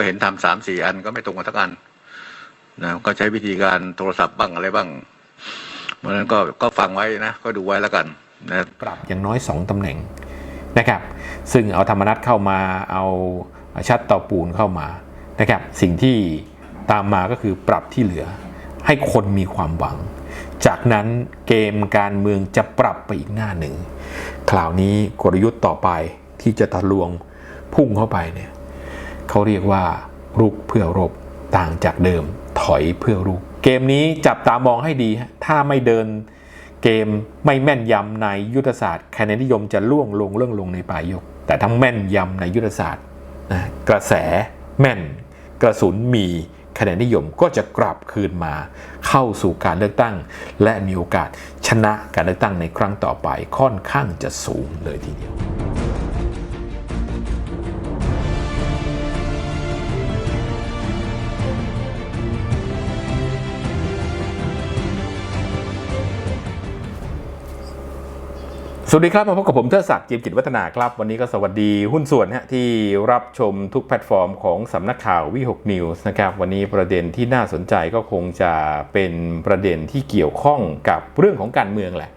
ก็เห็นทำสามสี่อันก็ไม่ตรงกันทักอันนะก็ใช้วิธีการโทรศัพท์บ้างอะไรบ้าง เพราะนั้นก็ก็ฟังไว้นะก็ดูไว้แล้วกันนะปรับอย่างน้อย 2ตำแหน่งนะครับ ซึ่งเอาธรรมนัตเข้ามาเอาชัดต่อปูนเข้ามานะครับ สิ่งที่ตามมาก็คือปรับที่เหลือ ให้คนมีความหวัง จากนั้นเกมการเมืองจะปรับไปอีกหน้าหนึ่งคราวนี้กลยุทธ์ต่อไปที่จะทะลวงพุ่งเข้าไปเนี่ย เขาเรียกว่ารุกเพื่อรบต่างจากเดิม ถอยเพื่อรุก เกมนี้จับตามองให้ดี ถ้าไม่เดินเกมไม่แม่นยำในยุทธศาสตร์คะแนนนิยมจะล่วงลงเรื่องลงในปลายยก แต่ทั้งแม่นยำในยุทธศาสตร์นะกระแสแม่น กระสุนมีคะแนนนิยมก็จะกลับคืนมาเข้าสู่การเลือกตั้ง และมีโอกาสชนะการเลือกตั้งในครั้งต่อไปค่อนข้างจะสูงเลยทีเดียว สวัสดีครับ มาพบกับผมเทิดศักดิ์จิมจิตวัฒนาครับ วันนี้ก็สวัสดีหุ้นส่วนฮะที่รับชมทุกแพลตฟอร์มของสำนักข่าววิหกนิวส์นะครับวันนี้ประเด็นที่น่าสนใจก็คงจะเป็นประเด็นที่เกี่ยวข้องกับเรื่องของการเมืองแหละ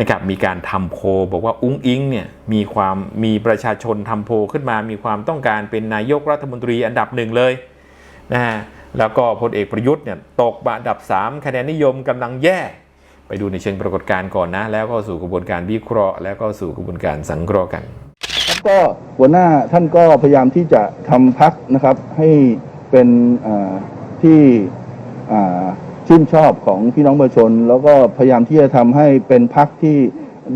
นะครับมีการทำโพลบอกว่าอุ้งอิงเนี่ยมีความมีประชาชนทำโพลขึ้นมา มีความต้องการเป็นนายกรัฐมนตรีอันดับหนึ่งเลยนะฮะแล้วก็พลเอกประยุทธ์เนี่ยตกมาอันดับ 3 คะแนนนิยมกำลังแย่ ไปดูในเชิงปรากฏการณ์ก่อนนะ แล้วก็สู่กระบวนการวิเคราะห์ แล้วก็สู่กระบวนการสังเคราะห์กันก็หัวหน้าท่านก็พยายามที่จะทำพักนะครับให้เป็นที่ชื่นชอบของพี่น้องประชาชน แล้วก็พยายามที่จะทำให้เป็นพักที่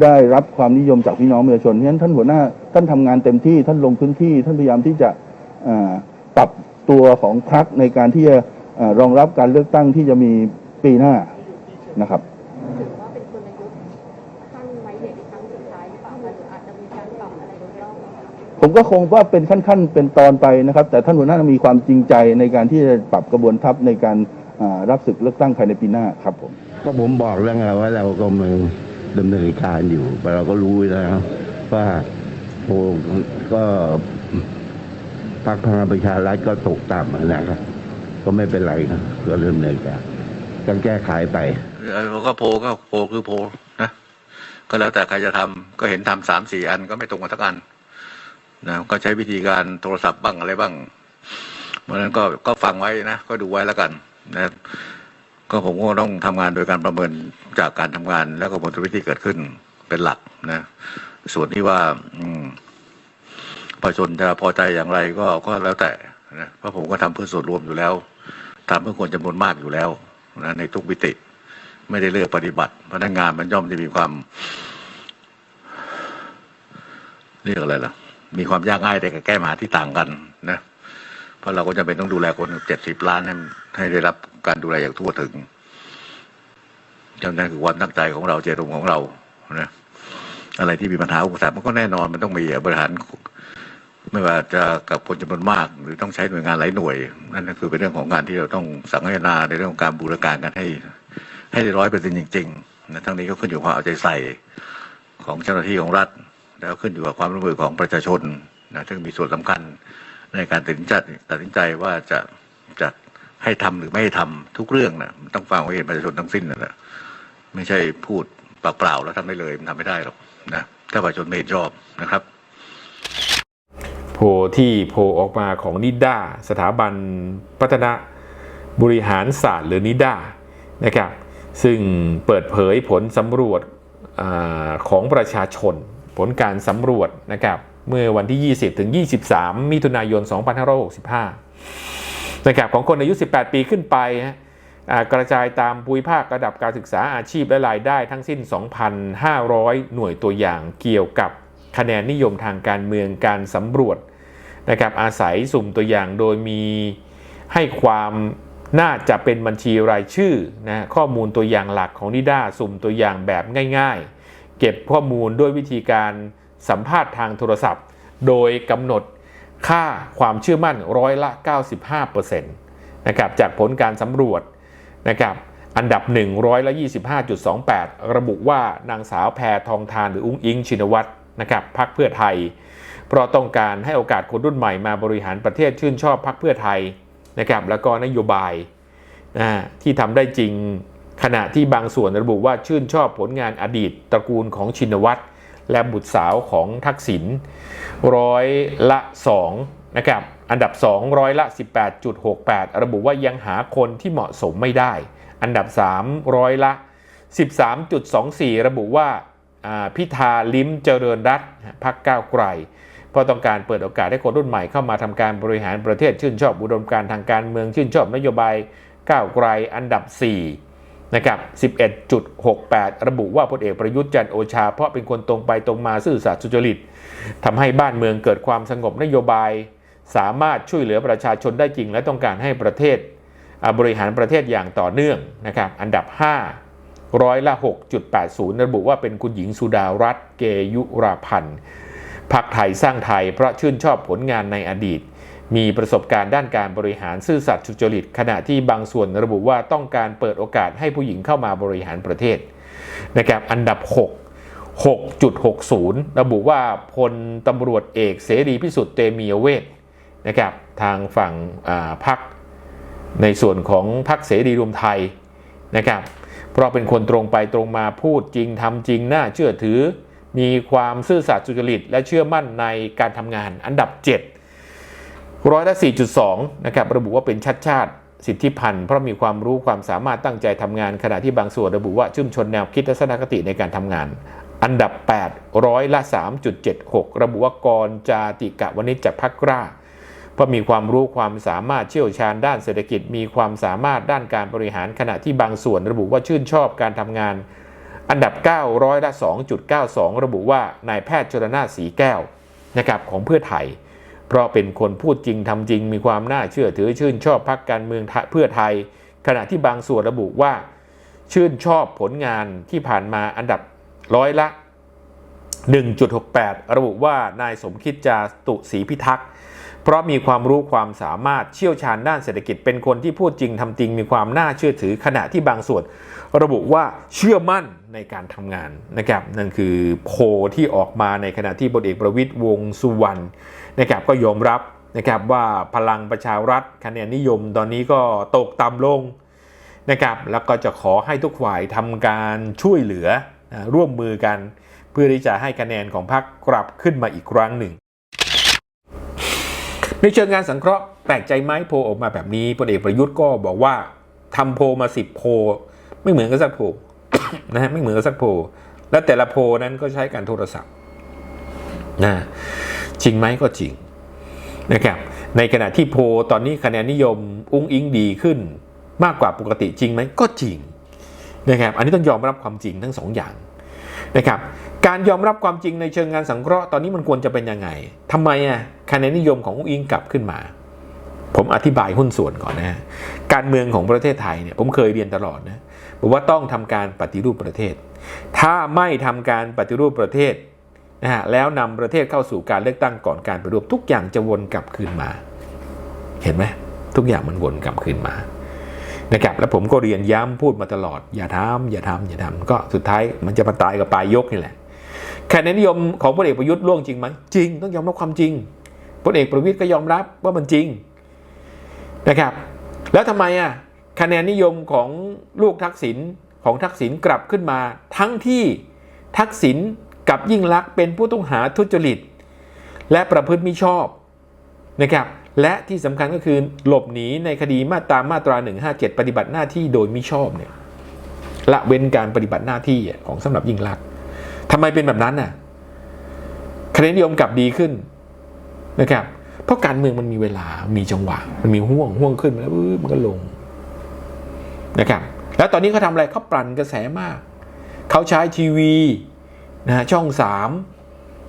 ได้รับความนิยมจากพี่น้องประชาชนเพราะฉะนั้นท่านหัวหน้าท่านทำงานเต็มที่ท่านลงพื้นที่ ท่านพยายามที่จะปรับตัวของพักในการที่จะรองรับการเลือกตั้งที่จะมีปีหน้านะครับ ผมก็คงว่าเป็นขั้นๆ เป็นตอนไปนะครับ แต่ท่านหัวหน้ามีความจริงใจในการที่จะปรับกระบวนทัพในการอ่ารับศึกเลือกตั้งภายในปีหน้าครับผมก็ผมบอกแล้วไงว่าเรากำลังดำเนินการอยู่แต่เราก็รู้แล้วว่าโอ้ก็พรรคพลังประชารัฐก็ตกต่ำนะครับก็ไม่เป็นไรครับก็เริ่มเนินการต้องแก้ไขไปเออก็โพลก็โพลคือโพลนะก็แล้วแต่ใครจะทำก็เห็นทำสามสี่อันก็ไม่ตรงกันทักอัน นะก็ใช้วิธีการโทรศัพท์บ้างอะไรบ้าง เพราะนั้นก็ก็ฟังไว้นะก็ดูไว้แล้วกันนะก็ผมก็ต้องทำงานโดยการประเมินจากการทำงาน แล้วก็ผลสวิตที่เกิดขึ้นเป็นหลักนะ ส่วนที่ว่า อืมประชาชนจะพอใจอย่างไรก็ก็แล้วแต่นะเพราะผมก็ทำเพื่อส่วนรวมอยู่แล้วทำเพื่อคนจำนวนมากอยู่แล้วนะในทุกมิติ ไม่ได้เลือกปฏิบัติพนักงานมันย่อมจะมีความเรียกอะไรล่ะ มีความยากง่ายในการแก้ปัญหาที่ต่างกันนะเพราะเราก็จะเป็นต้องดูแลคนเจ็ดสิบล้านให้ให้ได้รับการดูแลอย่างทั่วถึงจำนั้นคือความตั้งใจของเราเจตจำนงของเรานะอะไรที่มีปัญหาอุปสรรคมันก็แน่นอนมันต้องมีบริหาร ไม่ว่าจะกับคนจำนวนมาก หรือต้องใช้หน่วยงานหลายหน่วยนั่นก็คือเป็นเรื่องของการที่เราต้องสังเกตนาในเรื่องของการบูรการกันให้ ให้ได้ร้อยเปอร์เซ็นต์จริงๆนะทั้งนี้ก็ขึ้นอยู่กับความเอาใจใส่ของเจ้าหน้าที่ของรัฐ แล้วขึ้นอยู่กับความร่วมมือของประชาชนนะซึ่งมีส่วนสำคัญในการตัดสินใจตัดสินใจว่าจะจะให้ทำหรือไม่ให้ทำทุกเรื่องนะต้องฟังความเห็นประชาชนทั้งสิ้นนั่นะไม่ใช่พูดปเปล่าๆแล้วทำได้เลยมันทำไม่ได้หรอกนะถ้าประชาชนไม่เห็นชอบนะครับโพที่โพออกมาของนิด้าสถาบันพัฒนาบริหารศาสตร์หรือนิด้านะครับซึ่งเปิดเผยผลสำรวจอของประชาชน ผลการสำรวจนะครับเมื่อวันที่ 20 ถึง 23 มิถุนายน 2565นะครับของคนอายุ 18 ปีขึ้นไปฮะกระจายตามภูมิภาคระดับการศึกษาอาชีพและรายได้ทั้งสิ้น 2,500 หน่วยตัวอย่างเกี่ยวกับคะแนนนิยมทางการเมืองการสำรวจนะครับอาศัยสุ่มตัวอย่างโดยมีให้ความน่าจะเป็นบัญชีรายชื่อนะข้อมูลตัวอย่างหลักของนิด้าสุ่มตัวอย่างแบบง่ายๆ เก็บข้อมูลด้วยวิธีการสัมภาษณ์ทางโทรศัพท์ โดยกำหนดค่าความเชื่อมั่นร้อยละ 95%นะครับจากผลการสำรวจนะครับอันดับ1ร้อยละ25.28 ระบุว่านางสาวแพทองทานหรืออุ้งอิงชินวัตรนะครับพักเพื่อไทย เพราะต้องการให้โอกาสคนรุ่นใหม่มาบริหารประเทศชื่นชอบพรรคเพื่อไทยนะครับแล้วก็นโยบายนะที่ทำได้จริง ขณะที่บางส่วนระบุว่าชื่นชอบผลงานอดีตตระกูลของชินวัตรและบุตรสาวของทักษิณร้อยละ2นะครับอันดับ 2 ร้อยละ 18.68 ระบุว่ายังหาคนที่เหมาะสมไม่ได้ อันดับ 3 ร้อยละ 13.24 ระบุว่าพิธาลิ้มเจริญรัตพักก้าวไกลเพราะต้องการเปิดโอกาสให้คนรุ่นใหม่เข้ามาทำการบริหารประเทศชื่นชอบอุดมการทางการเมืองชื่นชอบนโยบายก้าวไกลอันดับ 4 นะครับ11.68 ระบุว่าพลเอกประยุทธ์จันโอชา เพราะเป็นคนตรงไปตรงมาซื่อสัตย์สุจริตทำให้บ้านเมืองเกิดความสงบนโยบาย สามารถช่วยเหลือประชาชนได้จริง และต้องการให้ประเทศบริหารประเทศอย่างต่อเนื่องนะครับอันดับ 5 ร้อยละ 6.80 ระบุว่าเป็นคุณหญิงสุดารัตน์เกยุราพันธ์พักไทยสร้างไทยเพราะชื่นชอบผลงานในอดีต มีประสบการณ์ด้านการบริหารซื่อสัตย์สุจริต ขณะที่บางส่วนระบุว่าต้องการเปิดโอกาสให้ผู้หญิงเข้ามาบริหารประเทศนะครับอันดับ 6 6.60 ระบุว่าพลตำรวจเอกเสรีพิสุทธิ์เตมีเวทนะครับทางฝั่งอ่าพรรคในส่วนของพรรคเสรีรวมไทยนะครับเพราะเป็นคนตรงไปตรงมาพูดจริงทำจริง น่าเชื่อถือ มีความซื่อสัตย์สุจริต และเชื่อมั่นในการทำงานอันดับ 7 ร้อยละ 4.2 นะครับ ระบุว่าเป็นชัดชาติสิทธิพันธ์เพราะมีความรู้ความสามารถตั้งใจทำงาน ขณะที่บางส่วนระบุว่าชื่นชนแนวคิดทัศนคติในการทำงาน อันดับ 8 ร้อยละ 3.76 ระบุว่ากรจาติกะวณิชจากพักกล้าเพราะมีความรู้ความสามารถเชี่ยวชาญด้านเศรษฐกิจ มีความสามารถด้านการบริหารขณะที่บางส่วนระบุว่าชื่นชอบการทำงาน อันดับ 9 ร้อยละ 2.92 ระบุว่านายแพทย์ชลนาสีแก้วนะครับของเพื่อไทย เพราะเป็นคนพูดจริงทำจริงมีความน่าเชื่อถือชื่นชอบพักการเมืองเพื่อไทย ขณะที่บางส่วนระบุว่า ชื่นชอบผลงานที่ผ่านมาอันดับร้อยละ 1.68 ระบุว่านายสมคิดจาตุศรีพิทักษ์ เพราะมีความรู้ความสามารถเชี่ยวชาญด้านเศรษฐกิจเป็นคนที่พูดจริงทำจริงมีความน่าเชื่อถือขณะที่บางส่วน ระบุว่าเชื่อมั่นในการทำงานนะครับนั่นคือโพที่ออกมาในขณะที่พลเอกประวิตยวงสุวรรณนะครับก็ยอมรับนะครับว่าพลังประชารัฐคะแนนนิยมตอนนี้ก็ตกต่ำลงนะครับแล้วก็จะขอให้ทุกฝ่ายทำการช่วยเหลือร่วมมือกัน เพื่อที่จะให้คะแนนของพรรคกลับขึ้นมาอีกครั้งหนึ่ง ในเชิงงานสังเคราะห์แปลกใจไหมโพออกมาแบบนี้พลเอกประยุทธ์ก็บอกว่าทำโพมาสิบโพ ไม่เหมือนกันสักโพนะฮะไม่เหมือนกันสักโพ และแต่ละโพนั้นก็ใช้การโทรศัพท์นะจริงไหมก็จริงนะครับในขณะที่โพตอนนี้คะแนนนิยมอุ้งอิงดีขึ้น มากกว่าปกติจริงไหมก็จริงนะครับอันนี้ต้องยอมรับความจริงทั้งสองอย่างนะครับ การยอมรับความจริงในเชิงงานสังเคราะห์ตอนนี้มันควรจะเป็นยังไงทำไมอะคะแนนนิยมของอุ้งอิงกลับขึ้นมา ผมอธิบายหุ้นส่วนก่อนนะ การเมืองของประเทศไทยเนี่ยผมเคยเรียนตลอดนะบอกว่าต้องทำการปฏิรูปประเทศ ถ้าไม่ทำการปฏิรูปประเทศนะฮะแล้วนำประเทศเข้าสู่การเลือกตั้งก่อนการปฏิรูปทุกอย่างจะวนกลับคืนมา เห็นไหมทุกอย่างมันวนกลับคืนมานะครับแล้วผมก็เรียนย้ำพูดมาตลอด อย่าทำอย่าทำอย่าทำก็สุดท้ายมันจะมาตายกับปลายยกนี่แหละ คะแนนนิยมของพลเอกประยุทธ์ล่วงจริงไหมจริงต้องยอมรับความจริงพลเอกประวิตยก็ยอมรับว่ามันจริงนะครับ แล้วทำไมอะคะแนนนิยมของลูกทักษิณของทักษิณกลับขึ้นมา ทั้งที่ทักษิณกับยิ่งลักษณ์เป็นผู้ต้องหาทุจริต และประพฤติมิชอบนะครับและที่สำคัญก็คือหลบหนีในคดีมาตรามาตรา 157 ปฏิบัติหน้าที่โดยมิชอบเนี่ยละเว้นการปฏิบัติหน้าที่ของสำหรับยิ่งลักษณ์ ทำไมเป็นแบบนั้นน่ะคะแนนนิยมกลับดีขึ้นนะครับ เพราะการเมืองมันมีเวลา มีจังหวะ มันมีห่วงห่วงขึ้นมาแล้วมันก็ลงนะครับ แล้วตอนนี้เขาทำอะไรเขาปั่นกระแสมาก เขาใช้ทีวีนะฮะช่องสาม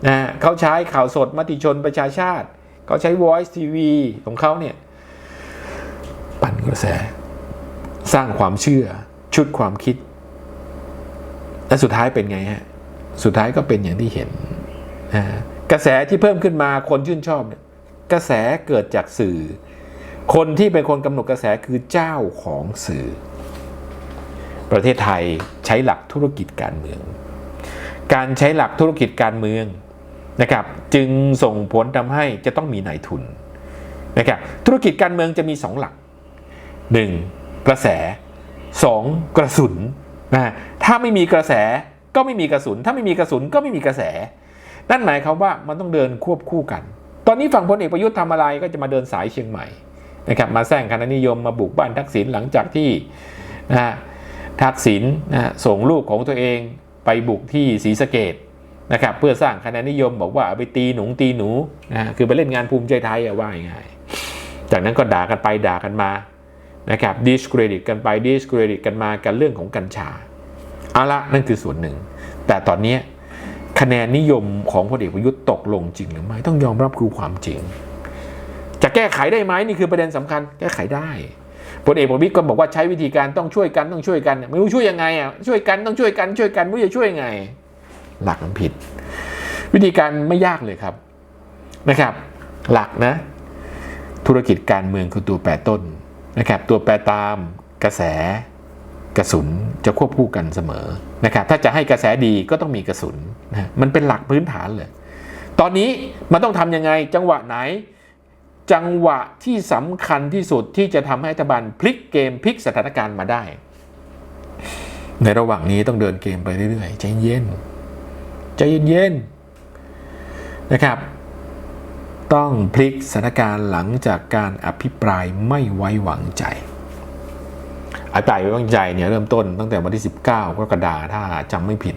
นะฮะเขาใช้ข่าวสดมติชนประชาชาติ เขาใช้ Voice TV ของเขาเนี่ย ปั่นกระแส สร้างความเชื่อชุดความคิด และสุดท้ายเป็นไงฮะ สุดท้ายก็เป็นอย่างที่เห็นนะกระแสที่เพิ่มขึ้นมาคนชื่นชอบเนี่ยกระแสเกิดจากสื่อ คนที่เป็นคนกำหนดกระแสคือเจ้าของสื่อ ประเทศไทยใช้หลักธุรกิจการเมือง การใช้หลักธุรกิจการเมืองนะครับจึงส่งผลทำให้จะต้องมีนายทุนนะครับธุรกิจการเมืองจะมี 2 หลัก 1. กระแส 2. กระสุนนะถ้าไม่มีกระแส ก็ไม่มีกระสุน ถ้าไม่มีกระสุนก็ไม่มีกระแส นั่นหมายความว่ามันต้องเดินควบคู่กัน ตอนนี้ฝั่งพลเอกประยุทธ์ทำอะไรก็จะมาเดินสายเชียงใหม่นะครับมาแซงคณะนิยมมาบุกบ้านทักษิณหลังจากที่นะฮะทักษิณนะส่งลูกของตัวเองไปบุกที่ศรีสะเกดนะครับเพื่อสร้างคะแนนนิยมบอกว่าไปตีหนุงตีหนูนะคือไปเล่นงานภูมิใจไทยอะว่าง่ายจากนั้นก็ด่ากันไปด่ากันมานะครับดิสเครดิตกันไปดิสเครดิตกันมากันเรื่องของกัญชา เอาละนั่นคือส่วนหนึ่ง แต่ตอนนี้คะแนนนิยมของพลเอกประยุทธ์ตกลงจริงหรือไม่ต้องยอมรับคือความจริง จะแก้ไขได้ไหมนี่คือประเด็นสำคัญ แก้ไขได้พลเอกประวิตรก็บอกว่าใช้วิธีการต้องช่วยกันต้องช่วยกันไม่รู้ช่วยยังไงอะช่วยกันต้องช่วยกันช่วยกันไม่รู้จะช่วยยังไง หลักมันผิด วิธีการไม่ยากเลยครับนะครับ หลักนะ ธุรกิจการเมืองคือตัวแปรต้นนะครับ ตัวแปรตามกระแส กระสุนจะควบคู่กันเสมอนะครับถ้าจะให้กระแสดีก็ต้องมีกระสุนนะมันเป็นหลักพื้นฐานเลย ตอนนี้มันต้องทำยังไงจังหวะไหน จังหวะที่สำคัญที่สุดที่จะทำให้รัฐบาลพลิกเกมพลิกสถานการณ์มาได้ ในระหว่างนี้ต้องเดินเกมไปเรื่อยๆใจเย็นใจเย็นๆนะครับต้องพลิกสถานการณ์หลังจากการอภิปรายไม่ไว้วางใจ อภิปรายไม่ว้วางใจเนี่ยเริ่มต้นตั้งแต่วันที่ 19กรกฎาคมถ้าจำไม่ผิด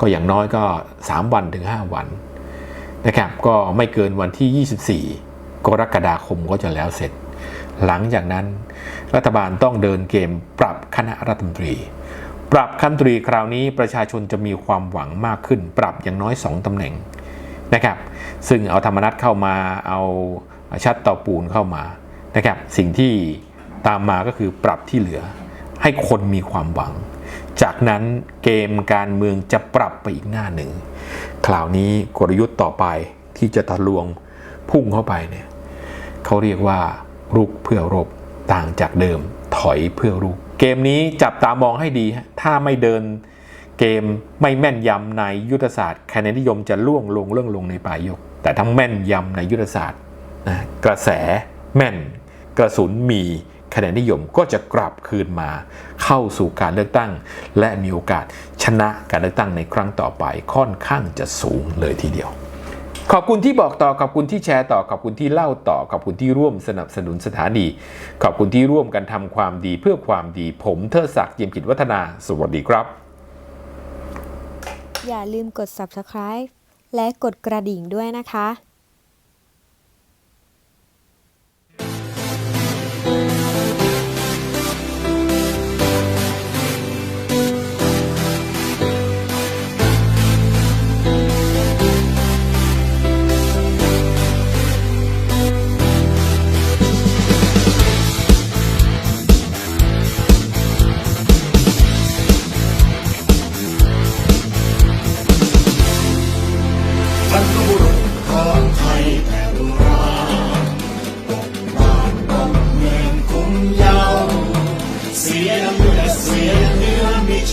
ก็อย่างน้อยก็ 3 วันถึง 5 วันนะครับก็ไม่เกินวันที่ 24 กรกฎาคมก็จะแล้วเสร็จ หลังจากนั้นรัฐบาลต้องเดินเกมปรับคณะรัฐมนตรี ปรับคณะรัฐมนตรีคราวนี้ประชาชนจะมีความหวังมากขึ้น ปรับอย่างน้อย 2ตำแหน่งนะครับ ซึ่งเอาธรรมนัตเข้ามาเอาชัดต่อปูนเข้ามานะครับ สิ่งที่ตามมาก็คือปรับที่เหลือ ให้คนมีความหวัง จากนั้นเกมการเมืองจะปรับไปอีกหน้าหนึ่ง คราวนี้กลยุทธ์ต่อไปที่จะทะลวงพุ่งเข้าไปเนี่ยเขาเรียกว่ารุกเพื่อรบต่างจากเดิมถอยเพื่อรุก เกมนี้จับตามองให้ดี ถ้าไม่เดินเกมไม่แม่นยำในยุทธศาสตร์คะแนนนิยมจะล่วงลงเรื่องลงในปลายยก แต่ทั้งแม่นยำในยุทธศาสตร์นะกระแสแม่น กระสุนมี คะแนนนิยมก็จะกลับคืนมาเข้าสู่การเลือกตั้ง และมีโอกาสชนะการเลือกตั้งในครั้งต่อไปค่อนข้างจะสูงเลยทีเดียว ขอบคุณที่บอกต่อขอบคุณที่แชร์ต่อขอบคุณที่เล่าต่อขอบคุณที่ร่วมสนับสนุนสถานีขอบคุณที่ร่วมกันทำความดีเพื่อความดีผมเทิดศักดิ์เจียมกิจวัฒนา สวัสดีครับ อย่าลืมกด subscribe และกดกระดิ่งด้วยนะคะ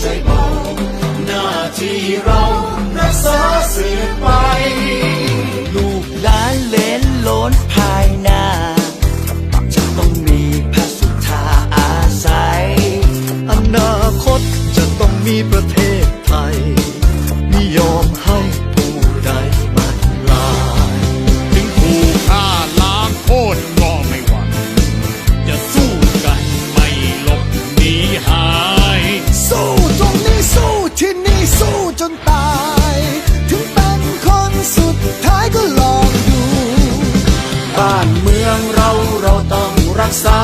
เกี สู้จนตาย ถึงเป็นคนสุดท้ายก็ลองดู บ้านเมืองเราเราต้องรักษา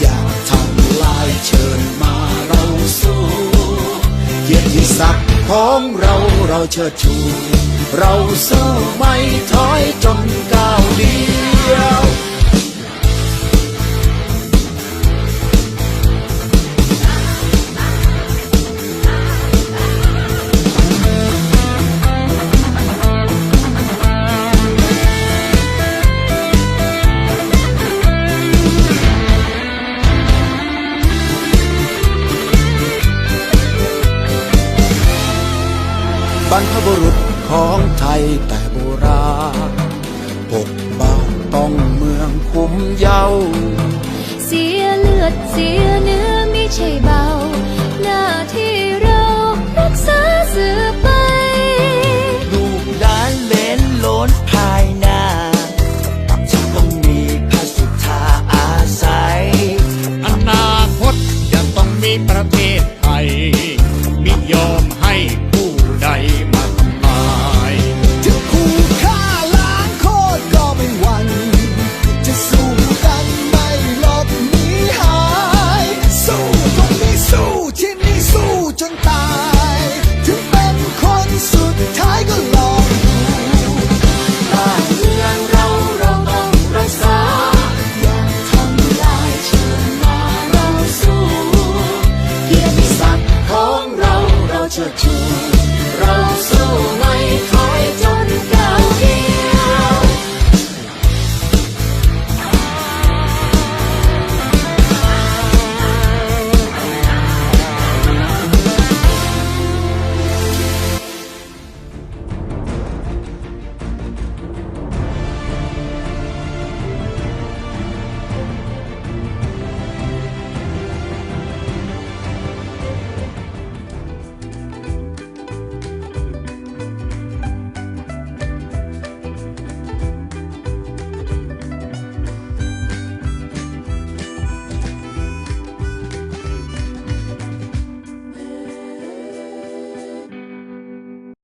อย่าทำลายเชิญมาเราสู้เกียรติศักดิ์ของเราเราเชิดชู เราสู้ไม่ถอยจนก้าวเดียว เยา เสียเลือดเสียเนื้อไม่ใช่เบา